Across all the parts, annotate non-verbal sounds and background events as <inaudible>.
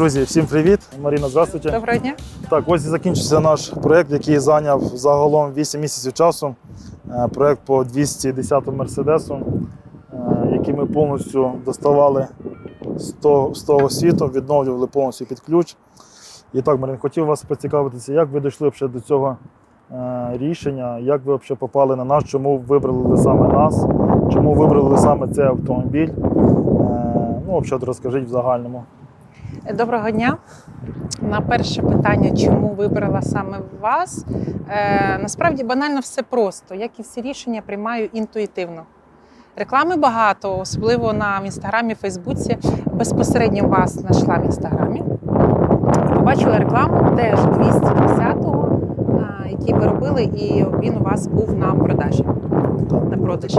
Друзі, всім привіт! Маріна, здравствуйте. Доброго дня. Так, ось і закінчився наш проєкт, який зайняв загалом 8 місяців часу. Е, Проєкт по 210 Мерседесу, е, який ми повністю доставали з того, з того світу, відновлювали повністю під ключ. І так, Марин, хотів вас поцікавитися, як ви дійшли до цього е, рішення, як ви взагалі попали на нас, чому вибрали саме нас, чому вибрали саме цей автомобіль. Ну, взагалі, розкажіть в загальному. Доброго дня. На перше питання, чому вибрала саме вас? Е, насправді банально все просто. Як і всі рішення, приймаю інтуїтивно. Реклами багато, особливо на інстаграмі, Фейсбуці. Безпосередньо вас знайшла в інстаграмі. Побачила рекламу теж 210-го, а, який ви робили, і він у вас був на продажі. На продажі.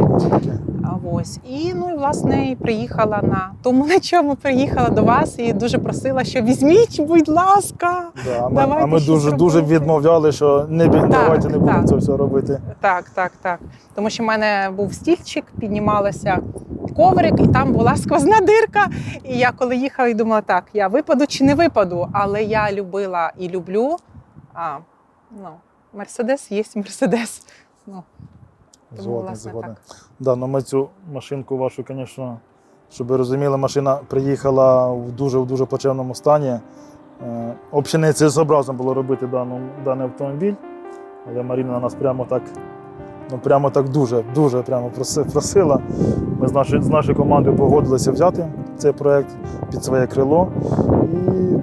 Ось і ну і власне приїхала на тому, на чому приїхала до вас, і дуже просила, що візьміть, будь ласка. Да, а ми, Давайте а ми щось дуже, дуже відмовляли, що не бі- давайте не будемо це все робити. Так, так, так. Тому що в мене був стільчик, піднімалася коврик, і там була сквозна дирка. І я коли їхала і думала, так, я випаду чи не випаду, але я любила і люблю. А, ну, Мерседес є Мерседес. Ну, Тому, Згоден, власне, згоден. так. Да, ну ми цю машинку вашу, звісно, щоб ви розуміли, машина приїхала в дуже в дуже плачевному стані. Е, Взагалі не цілесообразно було робити дану, даний автомобіль, але Маріна нас прямо так, ну прямо так дуже, дуже прямо просила. Ми з нашою, з нашою командою погодилися взяти цей проєкт під своє крило. І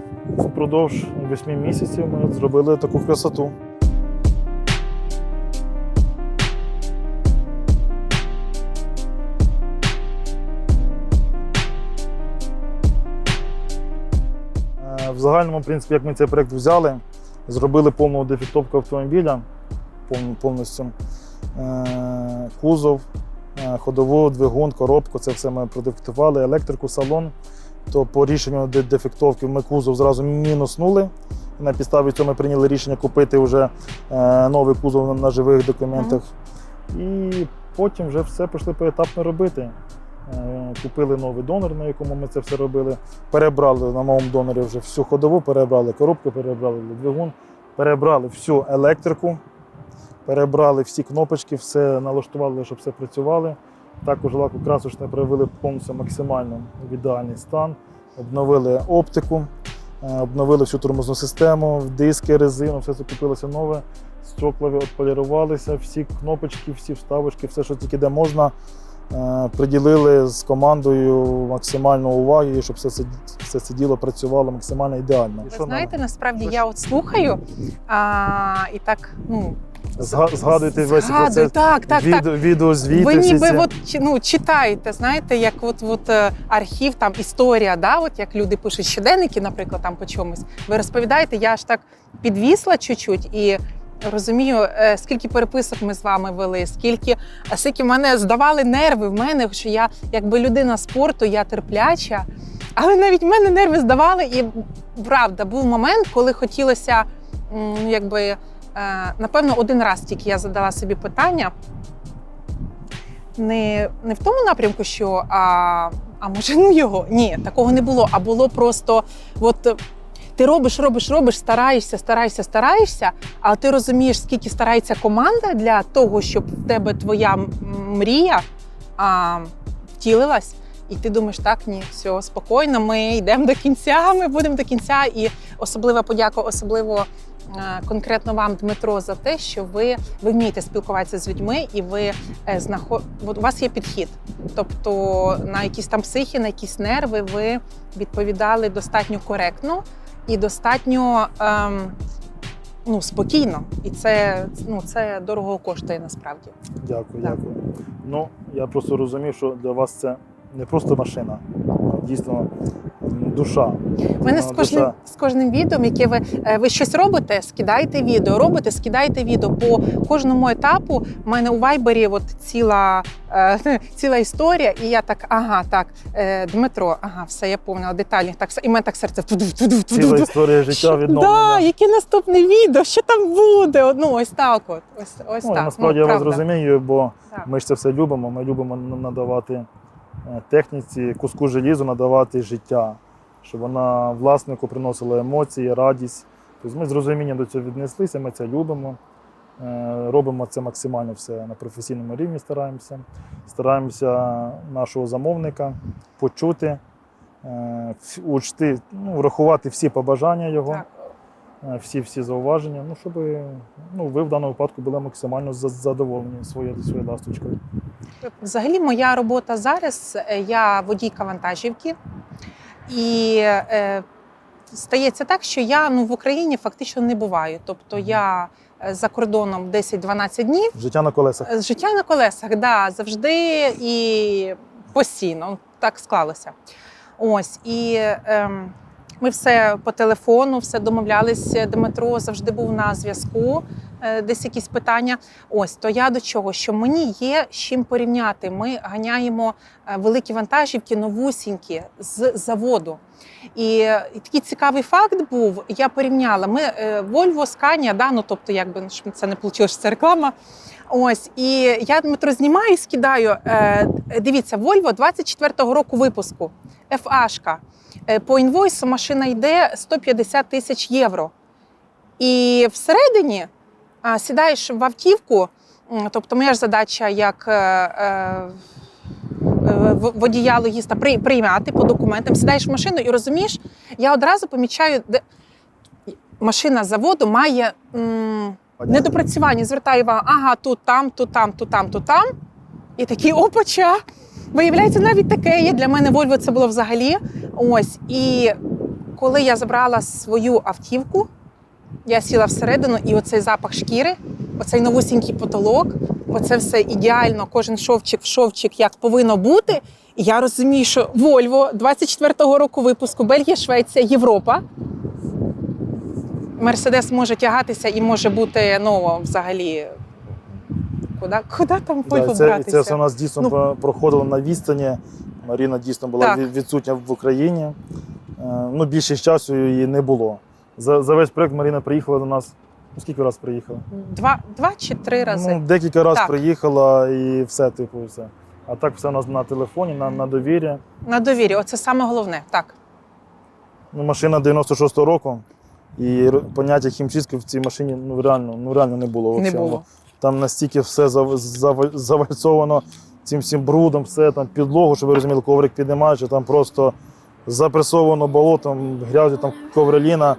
впродовж 8 місяців ми зробили таку красоту. В загальному, в принципі, як ми цей проєкт взяли, зробили повну дефектовку автомобіля повністю. Е, Кузов, е, ходову, двигун, коробку, це все ми продефектували, електрику, салон. То по рішенню дефектовки ми кузов зразу мінуснули. На підставі цього ми прийняли рішення купити вже е, новий кузов на, на живих документах. І потім вже все пішли поетапно робити. Е, Купили новий донор, на якому ми це все робили. Перебрали на новому донорі вже всю ходову, перебрали коробку, перебрали двигун, перебрали всю електрику, перебрали всі кнопочки, все налаштували, щоб все працювало. Також лаку красочне привели повністю максимально в ідеальний стан. Обновили оптику, е, обновили всю тормозну систему, диски, резину, все це купилося нове. Стекла відполірувалися, всі кнопочки, всі вставочки, все, що тільки де можна. Е, Приділили з командою максимально уваги, щоб все це, все це діло працювало максимально ідеально. Ви знаєте, насправді я от слухаю а, і так, ну, нам? Зга- згадуєте весь процес так, так, так. відео, відеозвіти. Ви ніби от, ну, читаєте, знаєте, як от, от е, архів, там історія, да, от як люди пишуть щоденники, наприклад, там по чомусь. Ви розповідаєте, я аж так підвісла чуть-чуть і розумію, е, скільки переписок ми з вами вели, скільки, а скільки мене здавали нерви в мене, що я якби людина спорту, я терпляча. Але навіть в мене нерви здавали, і правда, був момент, коли хотілося, якби, е, напевно, один раз тільки я задала собі питання не, не в тому напрямку, що а, а може ну його. Ні, такого не було. А було просто от. Ти робиш, робиш, робиш, стараєшся, стараєшся, стараєшся, але ти розумієш, скільки старається команда для того, щоб в тебе твоя мрія а, втілилась. І ти думаєш, так, ні, все спокійно, ми йдемо до кінця, ми будемо до кінця. І особлива подяка, особливо е, конкретно вам, Дмитро, за те, що ви, ви вмієте спілкуватися з людьми, і ви е, знаход... у вас є підхід. Тобто на якісь там психі, на якісь нерви ви відповідали достатньо коректно і достатньо ем, ну, спокійно. І це, ну, це дорого коштує насправді. Дякую, Так. дякую. Ну, я просто розумів, що для вас це не просто машина, а дійсно душа. У мене з Ну, кожним, душа. з кожним відео, яке ви, е, ви щось робите, скидайте відео, робите, скидайте відео. По кожному етапу в мене у Вайбері от ціла, е, <laughs> ціла історія, і я так, ага, так, е, Дмитро, ага, все, я помнила деталі. Так, і мене так серце Ціла історія життя Да, яке наступне відео? Що там буде? Ну, ось так от. Ось, ось Ну, так. насправді ну, я вас розумію, бо Так. ми ж це все любимо. Ми любимо надавати е, техніці, куску желізу, надавати життя. Щоб вона власнику приносила емоції, радість. Тобто ми з розумінням до цього віднеслися, ми це любимо. Е, Робимо це максимально все на професійному рівні, стараємося. Стараємося нашого замовника почути, е, учти, ну, врахувати всі побажання його, е, всі всі зауваження, ну, щоб ну, ви в даному випадку були максимально задоволені своєю своєю ласточкою. Взагалі, моя робота зараз е, я водійка вантажівки, і е, стається так, що я ну, в Україні фактично не буваю. Тобто я е, за кордоном 10-12 днів. Життя на колесах. Е, Життя на колесах, да, завжди і постійно. Так склалося. Ось і ем, ми все по телефону, все домовлялися. Дмитро завжди був на зв'язку. Е, Десь якісь питання. Ось то я до чого, що мені є з чим порівняти. Ми ганяємо е, великі вантажівки, новусінькі з заводу. І, е, і такий цікавий факт був. Я порівняла. Ми е, Volvo, да, ну тобто, якби це не вийшло, що це реклама. Ось і я Дмитро знімаю і скидаю. Е, дивіться, Volvo 24-го року випуску. FA-шка. Е, По інвойсу машина йде 150 тисяч євро. І всередині сідаєш в автівку. Тобто, моя ж задача як е, е, водія логіста при- приймати по документам, сідаєш в машину і розумієш, я одразу помічаю, де машина заводу має. м, недопрацювання. Звертаю увагу, ага, тут, там, тут, там, тут, там, тут, там. І такі опача. Виявляється, навіть таке є. Для мене Вольво це було взагалі. Ось. І коли я забрала свою автівку, я сіла всередину, і оцей запах шкіри, оцей новусінький потолок, оце все ідеально, кожен шовчик в шовчик, як повинно бути. І я розумію, що Вольво 24-го року випуску Бельгія, Швеція, Європа. Мерседес може тягатися і може бути ну, взагалі. Куди, куди там Вольво і це, братися? це все у нас дійсно Ну. проходило на відстані. Маріна дійсно була Так. відсутня в Україні. Е, Ну, більшість часу її не було. За, за весь проєкт Маріна приїхала до нас. Ну, скільки разів приїхала? Два, два чи три рази. Ну, декілька разів приїхала і все, типу, все. А так все у нас на телефоні, на, на довір'я. На довірі, оце саме головне. Так. Ну, машина 96-го року, і поняття хімчистки в цій машині ну, реально, ну, реально не було. Не було. Там настільки все зав- зав- завальцовано цим всім брудом, все там підлогу, щоб ви розуміли, коврик піднімаючи, там просто запресовано болотом, грязю, там ковроліна.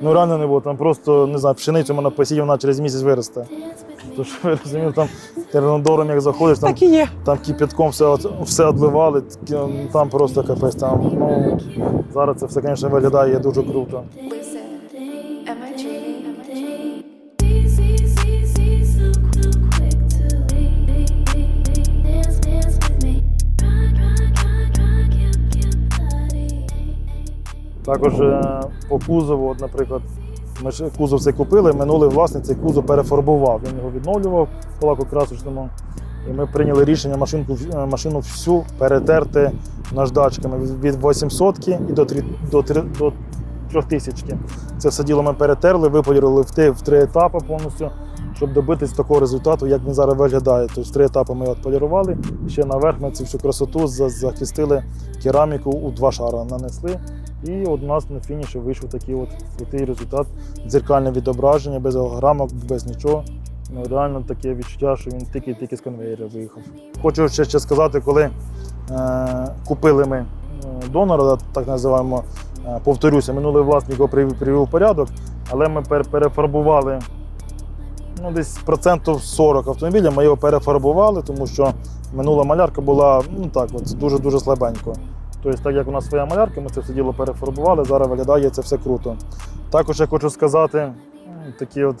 Ну реально не було. Там просто не знаю, пшеницю можна посіяти, вона через місяць виросте. Тож ви розуміли, там тернодором, як заходиш, там Так і є. там кипятком все, от- все одливали, таке, ну, там просто капець. Там, ну, зараз це все, звісно, виглядає дуже круто. Listen, am I dreaming? Easy, easy, so quick, quick to leave. Dance, dance with me. Rock, rock, rock, rock your, your body. Також е, по кузову, от, наприклад, ми ж кузов цей купили, минулий власник цей кузов перефарбував. Він його відновлював в лакокрасочному. І ми прийняли рішення машинку, е, машину всю перетерти наждачками від від 800 і до, 3, до, 3, до 3000. Це все діло ми перетерли, виподілили в, три- в три етапи повністю, щоб добитись такого результату, як він зараз виглядає. Тобто три етапи ми його полірували, ще наверх ми цю всю красоту захистили кераміку у два шара, нанесли. І от у нас на фініші вийшов такий от крутий результат. Дзеркальне відображення, без голограмок, без нічого. Ну, реально таке відчуття, що він тільки-тільки з конвейера виїхав. Хочу ще, ще сказати, коли е, купили ми е, донора, так називаємо, е, повторюся, минулий власник його привів, привів порядок, але ми пер, перефарбували ну, десь процентів 40 автомобіля. Ми його перефарбували, тому що минула малярка була ну, так, от, дуже-дуже слабенько. Тобто, так як у нас своя малярка, ми це все діло перефарбували, зараз виглядає це все круто. Також я хочу сказати, такі от,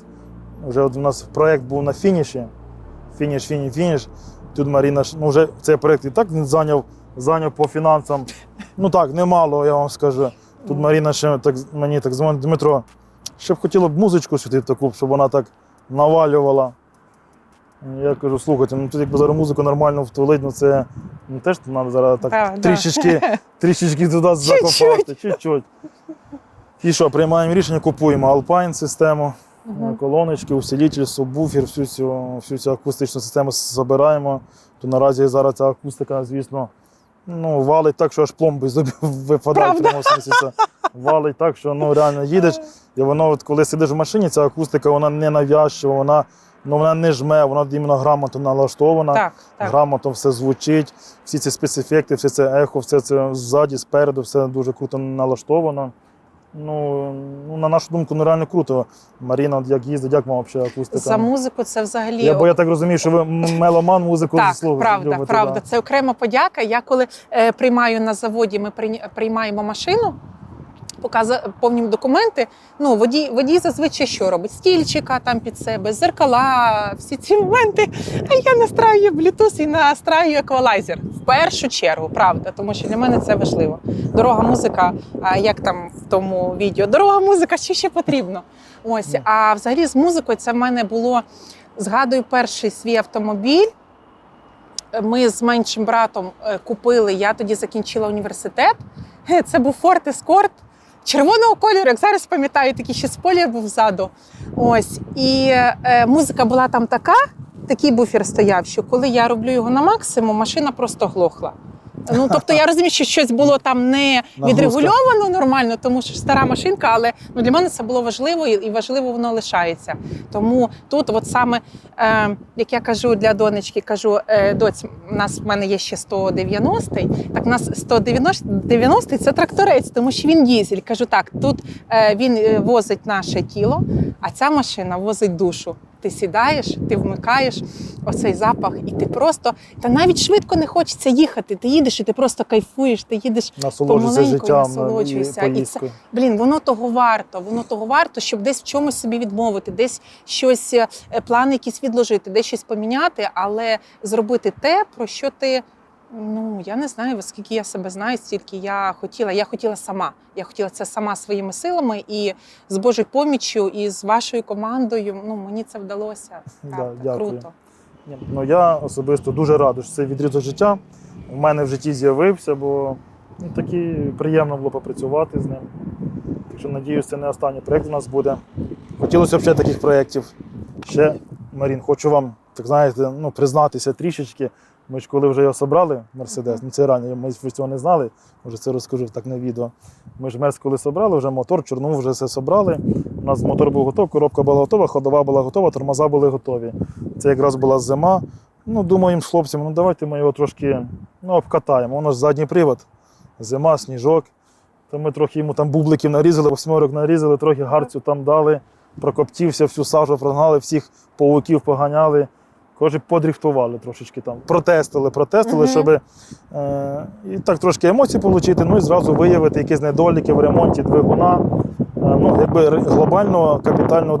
вже от у нас проєкт був на фініші. Фініш, фініш, фініш. Тут Маріна ну, вже цей проєкт і так зайняв, зайняв по фінансам. Ну так, немало, я вам скажу. Тут Маріна ще так, мені так дзвонить, Дмитро, ще б хотіло б музичку сюди таку, щоб вона так навалювала. Я кажу, слухайте, ну тут якби зараз музику нормально втулить, ну це ну, теж треба зараз так Да, да. трішечки, <laughs> трішечки туди закопати. Чуть-чуть. І що, приймаємо рішення, купуємо Alpine систему, Мгм. колоночки, усилитель, субвуфер, всю цю, всю цю акустичну систему забираємо. То наразі зараз ця акустика, звісно, ну, валить так, що аж пломби з зубів <laughs> випадають. в Правда? смислі. Валить так, що ну, реально їдеш, і воно, от, коли сидиш в машині, ця акустика, вона не навязчива, вона, ну, вона не жме, вона іменно грамотно налаштована. Так, так. Грамотно все звучить, всі ці спецефекти, все це ехо, все це ззаді, спереду, все дуже круто налаштовано. Ну, ну, на нашу думку, ну реально круто. Маріна, от як їздить, як вам взагалі акустика? За музику це взагалі Я, бо я так розумію, що ви меломан музику Так, слухаєте. правда, любите, правда. да. Це окрема подяка. Я коли е, приймаю на заводі, ми приймаємо машину. Показує повні документи. Ну, водій, водій зазвичай що робить? Стільчика там під себе, зеркала, всі ці моменти. А я настраюю Bluetooth і настраюю еквалайзер. В першу чергу, правда, тому що для мене це важливо. Дорога музика, а як там в тому відео, дорога музика, що ще потрібно. Ось, а взагалі з музикою це в мене було. Згадую перший свій автомобіль. Ми з меншим братом е, купили. Я тоді закінчила університет. Е, Це був Ford Escort червоного кольору, як зараз пам'ятаю, такий ще спойлер був ззаду. Ось. І е, музика була там така, такий буфер стояв, що коли я роблю його на максимум, машина просто глохла. Ну, тобто я розумію, що щось було там не відрегульовано нормально, тому що стара машинка, але ну, для мене це було важливо і і важливо воно лишається. Тому тут, от саме, е, як я кажу для донечки, кажу, е, доць, у нас в мене є ще 190-й, так у нас 190-й це тракторець, тому що він дізель. Кажу, так, тут е, він е, возить наше тіло, а ця машина возить душу. Ти сідаєш, ти вмикаєш оцей запах, і ти просто та навіть швидко не хочеться їхати. Ти їдеш і ти просто кайфуєш, ти їдеш помаленьку життям насолоджуєшся. і І це- Блін, воно того варто. Воно того варто, щоб десь в чомусь собі відмовити, десь щось, е, плани якісь відложити, десь щось поміняти, але зробити те, про що ти. Ну я не знаю, скільки я себе знаю, стільки я хотіла. Я хотіла сама. Я хотіла це сама своїми силами і з Божою поміччю, і з вашою командою. Ну мені це вдалося. Да, Правда, дякую. круто. Ну я особисто дуже радий, що цей відрізок життя в мене в житті з'явився, бо ну, таки приємно було попрацювати з ним. Так що надіюсь, це не останній проєкт у нас буде. Хотілося б ще таких проєктів. Ще, Марін, хочу вам, так знаєте, ну, признатися трішечки. Ми ж коли вже його собрали, Мерседес, ну це раніше, ми цього не знали, може це розкажу так на відео. Ми ж Мерс коли собрали, вже мотор, чорну вже все собрали. У нас мотор був готовий, коробка була готова, ходова була готова, тормоза були готові. Це якраз була зима. Ну, думаємо з хлопцями, ну давайте ми його трошки ну, обкатаємо. Воно ж задній привод, зима, сніжок. То ми трохи йому там бубликів нарізали, восьмерок нарізали, трохи гарцю там дали, прокоптівся, всю сажу прогнали, всіх пауків поганяли. Кожі подріфтували трошечки там. Протестили, протестили, Мгм. щоб е, і так трошки емоцій отримати, ну і зразу виявити якісь недоліки в ремонті двигуна. Е, Ну, якби глобального капітального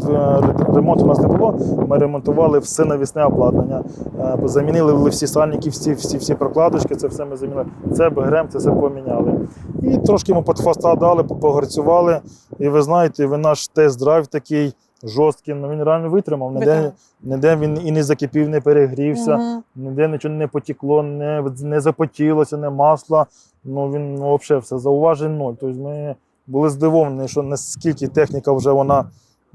ремонту у нас не було. Ми ремонтували все навісне обладнання, Е, замінили всі сальники, всі, всі, всі прокладочки, це все ми замінили. Це БГРМ, це все поміняли. І трошки ми під фаста дали, погорцювали. І ви знаєте, ви наш тест-драйв такий жорсткий, ну він реально витримав. Ніде, ніде він і не закипів, не перегрівся, Мгм. ніде нічого не потекло, не, не запотілося, не масла. Ну він ну, взагалі все зауважень ноль. Тобто ми були здивовані, що наскільки техніка вже вона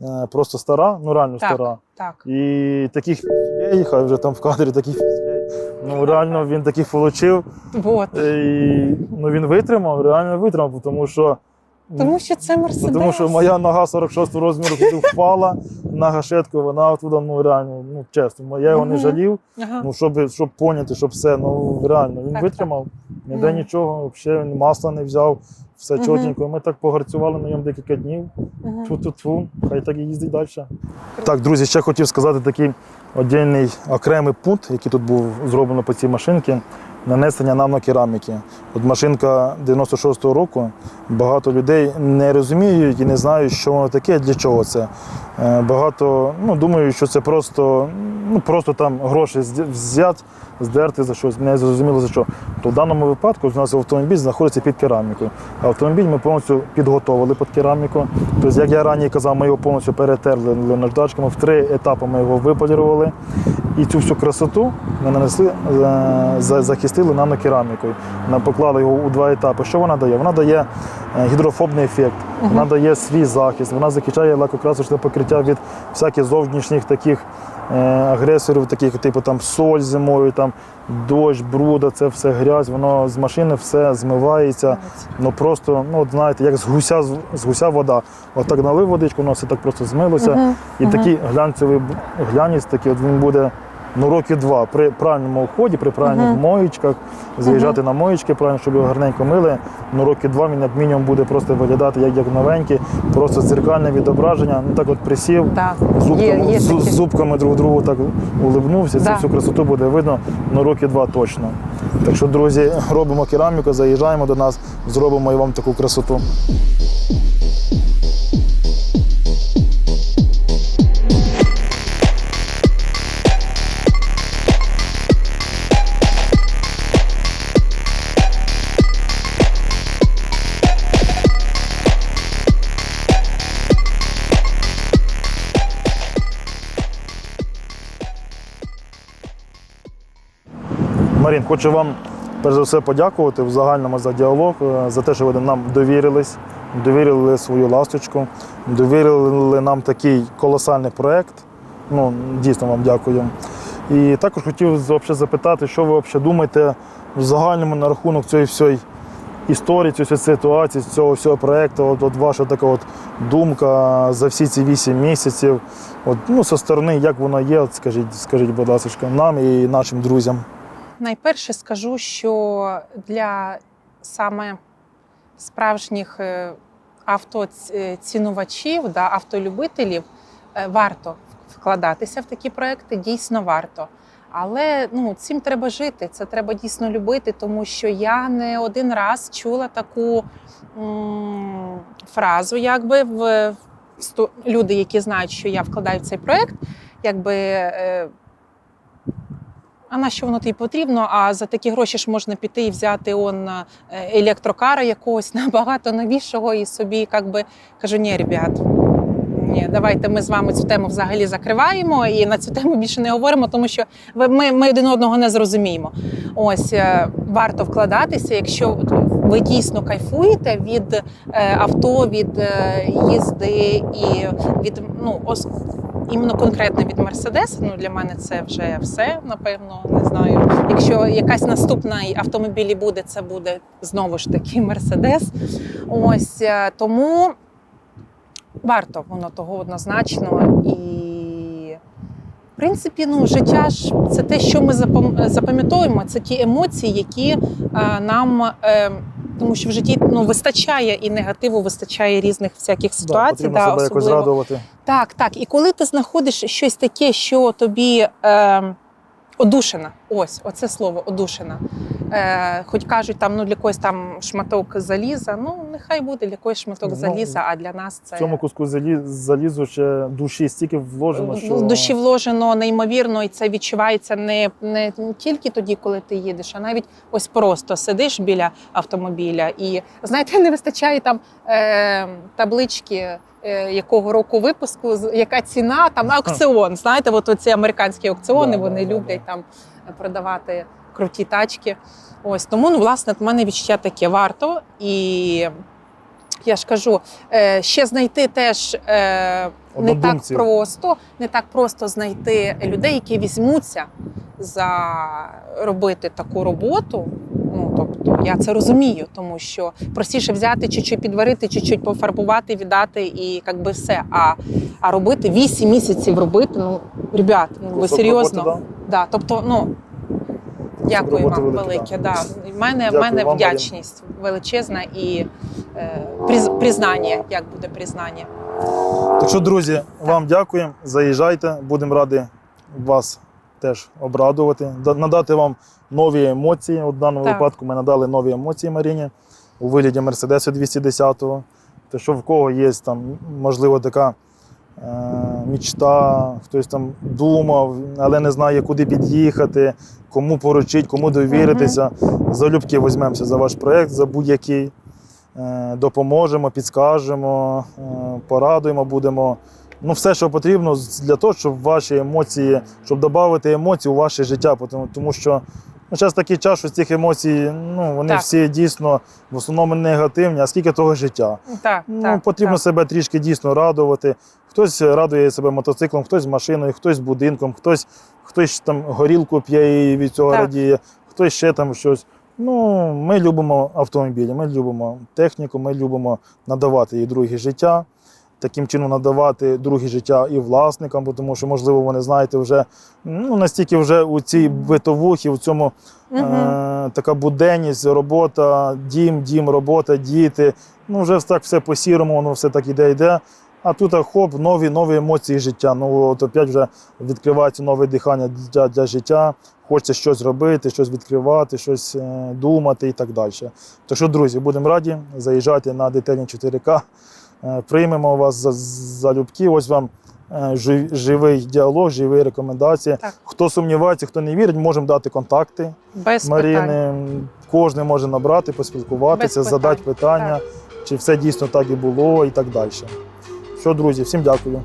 е, просто стара, ну реально Так. стара. Так. І таких фізей, хай вже там в кадрі таких фізей. Ну реально він таких отримав. Вот. І ну, він витримав, реально витримав, тому що. Тому що це Мерседес. Ну, Тому що моя нога 46 розміру туди впала на гашетку, вона оттуда, ну реально, ну чесно, я його не жалів. Ага. Ну, щоб, щоб поняти, щоб все, ну реально, він Так, витримав, ніде Мгм. нічого, взагалі він масла не взяв, все чотенько. Ми так погарцювали на ньому декілька днів. Тьфу-тьфу-тьфу, хай так і їздить далі. Так, друзі, ще хотів сказати такий отдільний окремий пункт, який тут був зроблено по цій машинці. Нанесення нанокераміки. От машинка 96-го року. Багато людей не розуміють і не знають, що воно таке, для чого це. Е, Багато ну, думають, що це просто, ну, просто там гроші зд- взят, здерти за щось, не зрозуміло за що. То в даному випадку у нас автомобіль знаходиться під керамікою. Автомобіль ми повністю підготовили під кераміку. Тобто, як я раніше казав, ми його повністю перетерли наждачками, в три етапи ми його виполірували. І цю всю красоту ми нанесли, е, захистили нанокерамікою. Ми поклали його у два етапи. Що вона дає? Вона дає е, гідрофобний ефект, вона дає свій захист, вона захищає лакокрасочне покриття від всяких зовнішніх таких агресорів, таких типу там соль зимою, там дощ, бруда, це все грязь, воно з машини все змивається. Ну просто, ну от знаєте, як з гуся з- гуся вода. От так налив водичку, воно все так просто змилося. Мгм, І мгм. такий глянцевий глянець, такий, от він буде ну, роки два при правильному уході, при правильних Мгм. моєчках, заїжджати на моєчки, правильно, щоб його гарненько мили. Ну, роки два він як мінімум буде просто виглядати як, як новенький, просто дзеркальне відображення. Ну так от присів, Да. зубками, Є, є з- зубками друг другу так улибнувся. Цю всю красоту буде видно ну, роки два точно. Так що, друзі, робимо кераміку, заїжджаємо до нас, зробимо і вам таку красоту. Марін, хочу вам перш за все подякувати в загальному за діалог, е, за те, що ви нам довірились, довірили свою ласточку, довірили нам такий колосальний проєкт. Ну, дійсно вам дякую. І також хотів запитати, що ви взагалі думаєте в загальному на рахунок цієї всієї історії, цієї ситуації, цього всього проєкту. От, от ваша така от думка за всі ці вісім місяців. От, ну, со сторони, як воно є, от скажіть, скажіть, будь ласка, нам і нашим друзям. Найперше скажу, що для саме справжніх е, автоцінувачів, да, автолюбителів е, варто вкладатися в такі проекти, дійсно варто. Але ну, цим треба жити, це треба дійсно любити, тому що я не один раз чула таку фразу, якби в в люди, які знають, що я вкладаю в цей проект, якби. е, а на що воно тобі потрібно? А за такі гроші ж можна піти і взяти он е, електрокара якогось <laughs> набагато новішого і собі, як би кажу, ні, ребят. Ні, давайте ми з вами цю тему взагалі закриваємо і на цю тему більше не говоримо, тому що ми, ми один одного не зрозуміємо. Ось е, варто вкладатися, якщо ви дійсно кайфуєте від е, авто, від їзди і від ну ос, іменно конкретно від Мерседес. Ну для мене це вже все. Напевно, не знаю. Якщо якась наступна автомобілі буде, це буде знову ж таки Мерседес. Ось е, тому варто воно того однозначно. І, в принципі, ну, життя ж це те, що ми запам- запам'ятовуємо, це ті емоції, які е, нам. Е, тому що в житті ну вистачає і негативу, вистачає різних всяких ситуацій. потрібно себе якось радувати. Так, так. І коли ти знаходиш щось таке, що тобі е, одушина, ось, оце слово одушина. Е, хоч кажуть, там ну для когось там шматок заліза. Ну нехай буде для когось шматок Ну, заліза, а для нас це В цьому куску залі- залізу ще душі стільки вложено, що душі вложено неймовірно, і це відчувається не, не тільки тоді, коли ти їдеш, а навіть ось просто сидиш біля автомобіля, і знаєте, не вистачає там е, таблички. е, Якого року випуску, яка ціна, там <laughs> аукціон. Знаєте, от ці американські аукціони Да, вони да, да, люблять там продавати круті тачки. Ось тому, ну, власне, в мене відчуття таке варто. І я ж кажу, е, ще знайти теж е, не так просто, не так просто знайти людей, які візьмуться за робити таку роботу. Ну тобто я це розумію, тому що простіше взяти чуть-чуть підварити, чуть-чуть пофарбувати, віддати і як би все. А, а робити 8 місяців робити. Ну, ребят, ну ви серйозно? роботи, Да, тобто, ну дякую вам велике. Да. В мене, в Дякую мене вам, вдячність величезна і е, приз- признання, як буде признання. Так що, друзі, вам дякуємо. Заїжджайте, будемо раді вас теж обрадувати, надати вам нові емоції. В даному Так. випадку ми надали нові емоції Маріні у вигляді Мерседесу 210-го. То що в кого є там, можливо, така мічта, хтось там думав, але не знає, куди під'їхати, кому поручити, кому довіритися. Залюбки візьмемося за ваш проєкт, за будь-який. Е, допоможемо, підскажемо, е, порадуємо, будемо. Ну, все, що потрібно для того, щоб ваші емоції, щоб додати емоцій у ваше життя. Тому що Ну, зараз такий час, що цих емоцій, ну, вони Так. всі дійсно в основному негативні, а скільки того життя. Так, Ну, так, потрібно так. себе трішки дійсно радувати. Хтось радує себе мотоциклом, хтось машиною, хтось будинком, хтось, хтось там горілку п'є і від цього Так. радіє, хтось ще там щось. Ну, ми любимо автомобілі, ми любимо техніку, ми любимо надавати їй друге життя. Таким чином надавати друге життя і власникам, тому що, можливо, вони знаєте, вже ну, настільки вже у цій битовухі, в цьому. Е, така буденність, робота, дім, дім, робота, діти. Ну, вже так все по-сірому, воно все так іде, йде. А тут хоп, нові, нові емоції життя. Ну, от опять вже відкривається нове дихання для, для життя. Хочеться щось робити, щось відкривати, щось е, думати і так далі. Так що, друзі, будемо раді. Заїжджайте на детельні 4К. Е, приймемо вас за залюбки. Ось вам е, жив- живий діалог, живі рекомендації. Так. Хто сумнівається, хто не вірить, можемо дати контакти. Без Маріни. питань. Кожен може набрати, поспілкуватися, Без питань, задати питання, чи все дійсно так і було, і так далі. Що, друзі, всім дякую.